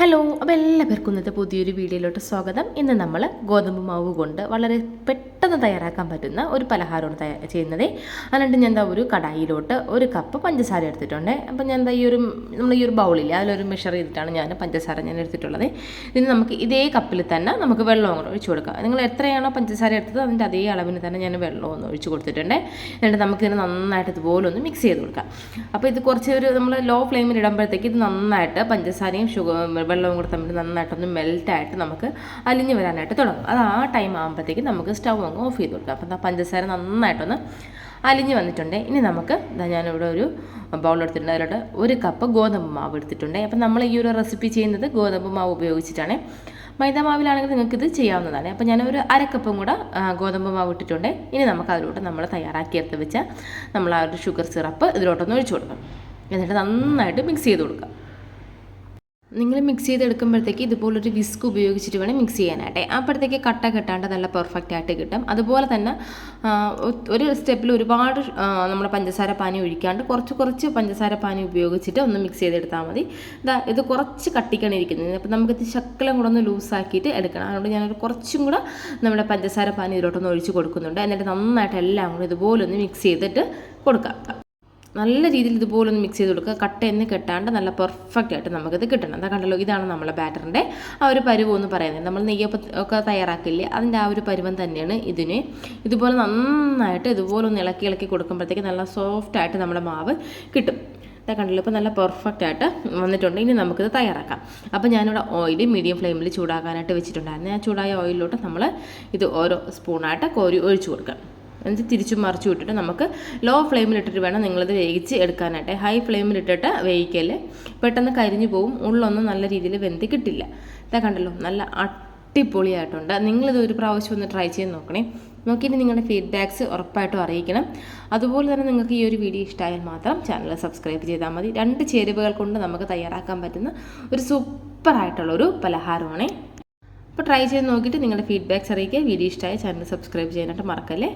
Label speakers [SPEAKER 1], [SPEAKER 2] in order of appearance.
[SPEAKER 1] Hello അപ്പോൾ എല്ലാവർക്കും ഇന്നത്തെ പുതിയൊരു വീഡിയോയിലോട്ട് സ്വാഗതം. ഇന്ന് നമ്മൾ ഗോതമ്പ് മാവ് കൊണ്ട് വളരെ പെട്ടെന്ന് തയ്യാറാക്കാൻ പറ്റുന്ന ഒരു പലഹാരമാണ് തയ്യാ ചെയ്യുന്നത്. എന്നിട്ട് ഞാൻ എന്താ ഒരു കടായിലോട്ട് ഒരു കപ്പ് പഞ്ചസാര എടുത്തിട്ടുണ്ട്. അപ്പോൾ ഞാൻ എന്താ ഈ ഒരു നമ്മൾ ഈ ഒരു ബൗളിൽ അതിലൊരു മെഷർ ചെയ്തിട്ടാണ് ഞാൻ പഞ്ചസാര ഞാൻ എടുത്തിട്ടുള്ളത്. ഇതിന് നമുക്ക് ഇതേ കപ്പിൽ തന്നെ നമുക്ക് വെള്ളം കൂടെ ഒഴിച്ചു കൊടുക്കാം. നിങ്ങൾ എത്രയാണോ പഞ്ചസാര എടുത്തത് അതിന്റെ അതേ അളവിന് തന്നെ ഞാൻ വെള്ളം ഒന്ന് ഒഴിച്ചു കൊടുത്തിട്ടുണ്ട്. എന്നിട്ട് നമുക്ക് ഇതിന് നന്നായിട്ട് ഇതുപോലെ ഒന്ന് മിക്സ് ചെയ്ത് കൊടുക്കാം. അപ്പോൾ ഇത് കുറച്ച് ഒരു നമ്മൾ ലോ ഫ്ലെയിമിൽ ഇടുമ്പോഴത്തേക്ക് ഇത് നന്നായിട്ട് പഞ്ചസാരയും ഷുഗർ വെള്ളവും കൂടെ തമ്മിൽ നന്നായിട്ടൊന്ന് മെൽറ്റായിട്ട് നമുക്ക് അലിഞ്ഞ് വരാനായിട്ട് തുടങ്ങും. അത് ആ ടൈം ആകുമ്പോഴത്തേക്ക് നമുക്ക് സ്റ്റൗ അങ്ങ് ഓഫ് ചെയ്ത് കൊടുക്കാം. അപ്പം പഞ്ചസാര നന്നായിട്ടൊന്ന് അലിഞ്ഞ് വന്നിട്ടുണ്ട്. ഇനി നമുക്ക് ഇതാ ഞാനിവിടെ ഒരു ബൗൾ എടുത്തിട്ടുണ്ട്. അതിലോട്ട് ഒരു കപ്പ് ഗോതമ്പ് മാവ് എടുത്തിട്ടുണ്ട്. അപ്പം നമ്മൾ ഈ ഒരു റെസിപ്പി ചെയ്യുന്നത് ഗോതമ്പ് മാവ് ഉപയോഗിച്ചിട്ടാണ്. മൈദ മാവിലാണെങ്കിൽ നിങ്ങൾക്ക് ഇത് ചെയ്യാവുന്നതാണ് അപ്പോൾ ഞാൻ ഒരു അരക്കപ്പും കൂടെ ഗോതമ്പ് മാവ് ഇട്ടിട്ടുണ്ട്. ഇനി നമുക്ക് അതിലോട്ട് നമ്മൾ തയ്യാറാക്കി എടുത്ത് വെച്ച നമ്മൾ ആ ഒരു ഷുഗർ സിറപ്പ് ഇതിലോട്ടൊന്ന് ഒഴിച്ചു കൊടുക്കാം. എന്നിട്ട് നന്നായിട്ട് മിക്സ് ചെയ്ത് കൊടുക്കാം. നിങ്ങൾ മിക്സ് ചെയ്തെടുക്കുമ്പോഴത്തേക്ക് ഇതുപോലൊരു വിസ്ക് ഉപയോഗിച്ചിട്ട് വേണം മിക്സ് ചെയ്യാനായിട്ട്. അപ്പോഴത്തേക്ക് കട്ട കെട്ടാണ്ട് നല്ല പെർഫെക്റ്റ് ആയിട്ട് കിട്ടും. അതുപോലെ തന്നെ ഒരു സ്റ്റെപ്പിൽ ഒരുപാട് നമ്മുടെ പഞ്ചസാര പാനി ഒഴിക്കാണ്ട് കുറച്ച് കുറച്ച് പഞ്ചസാര പാനി ഉപയോഗിച്ചിട്ട് ഒന്ന് മിക്സ് ചെയ്തെടുത്താൽ മതി. ഇതാ കുറച്ച് കട്ടിക്കാണ് ഇരിക്കുന്നത്. അപ്പോൾ നമുക്കിത് ശക്കലം കൂടെ ഒന്ന് ലൂസാക്കിയിട്ട് എടുക്കണം. അതുകൊണ്ട് ഞാനൊരു കുറച്ചും കൂടെ നമ്മുടെ പഞ്ചസാര പാനി ഇതിലോട്ടൊന്ന് ഒഴിച്ച് കൊടുക്കുന്നുണ്ട്. എന്നിട്ട് നന്നായിട്ട് എല്ലാം കൂടെ ഇതുപോലെ ഒന്ന് മിക്സ് ചെയ്തിട്ട് കൊടുക്കാം. നല്ല രീതിയിൽ ഇതുപോലെ ഒന്ന് മിക്സ് ചെയ്ത് കൊടുക്കുക. കട്ട എന്ന് കെട്ടാണ്ട് നല്ല പെർഫെക്റ്റ് ആയിട്ട് നമുക്കിത് കിട്ടണം. എന്താ കണ്ടല്ലോ ഇതാണ് നമ്മളെ ബാറ്ററിന്റെ ആ ഒരു പരുവം എന്ന് പറയുന്നത്. നമ്മൾ നെയ്യപ്പം ഒക്കെ തയ്യാറാക്കില്ലേ അതിന്റെ ആ ഒരു പരുവം തന്നെയാണ് ഇതിന്. ഇതുപോലെ നന്നായിട്ട് ഇതുപോലെ ഒന്ന് ഇളക്കി ഇളക്കി കൊടുക്കുമ്പോഴത്തേക്ക് നല്ല സോഫ്റ്റ് ആയിട്ട് നമ്മുടെ മാവ് കിട്ടും. ഇതാ കണ്ടല്ലോ ഇപ്പോൾ നല്ല പെർഫെക്റ്റ് ആയിട്ട് വന്നിട്ടുണ്ട്. ഇനി നമുക്കിത് തയ്യാറാക്കാം. അപ്പോൾ ഞാനിവിടെ ഓയിൽ മീഡിയം ഫ്ലെയിമിൽ ചൂടാക്കാനായിട്ട് വെച്ചിട്ടുണ്ടായിരുന്നു. ആ ചൂടായ ഓയിലിലോട്ട് നമ്മൾ ഇത് ഓരോ സ്പൂണായിട്ട് കോരി ഒഴിച്ചു കൊടുക്കാം എന്നിട്ട് തിരിച്ചു മറിച്ചു വിട്ടിട്ട് നമുക്ക് ലോ ഫ്ലെയിമിലിട്ടിട്ട് വേണം നിങ്ങളത് വേവിച്ച് എടുക്കാനായിട്ട്. ഹൈ ഫ്ലെയിമിലിട്ടിട്ട് വേവിക്കല്ലേ പെട്ടെന്ന് കരിഞ്ഞു പോവും. ഉള്ളൊന്നും നല്ല രീതിയിൽ വെന്ത് കിട്ടില്ല. ഇതാ കണ്ടല്ലോ നല്ല അടിപൊളിയായിട്ടുണ്ട്. നിങ്ങളിത് ഒരു പ്രാവശ്യം ഒന്ന് ട്രൈ ചെയ്ത് നോക്കണേ. നോക്കിയിട്ട് നിങ്ങളുടെ ഫീഡ്ബാക്ക്സ് ഉറപ്പായിട്ടും അറിയിക്കണം. അതുപോലെ തന്നെ നിങ്ങൾക്ക് ഈ ഒരു വീഡിയോ ഇഷ്ടമായാൽ മാത്രം ചാനൽ സബ്സ്ക്രൈബ് ചെയ്താൽ മതി. രണ്ട് ചേരുവകൾ കൊണ്ട് നമുക്ക് തയ്യാറാക്കാൻ പറ്റുന്ന ഒരു സൂപ്പറായിട്ടുള്ളൊരു പലഹാരമാണേ. അപ്പോൾ ട്രൈ ചെയ്ത് നോക്കിയിട്ട് നിങ്ങളുടെ ഫീഡ്ബാക്ക്സ് അറിയിക്കുക. വീഡിയോ ഇഷ്ടമായ ചാനൽ സബ്സ്ക്രൈബ് ചെയ്യാനായിട്ട് മറക്കല്ലേ?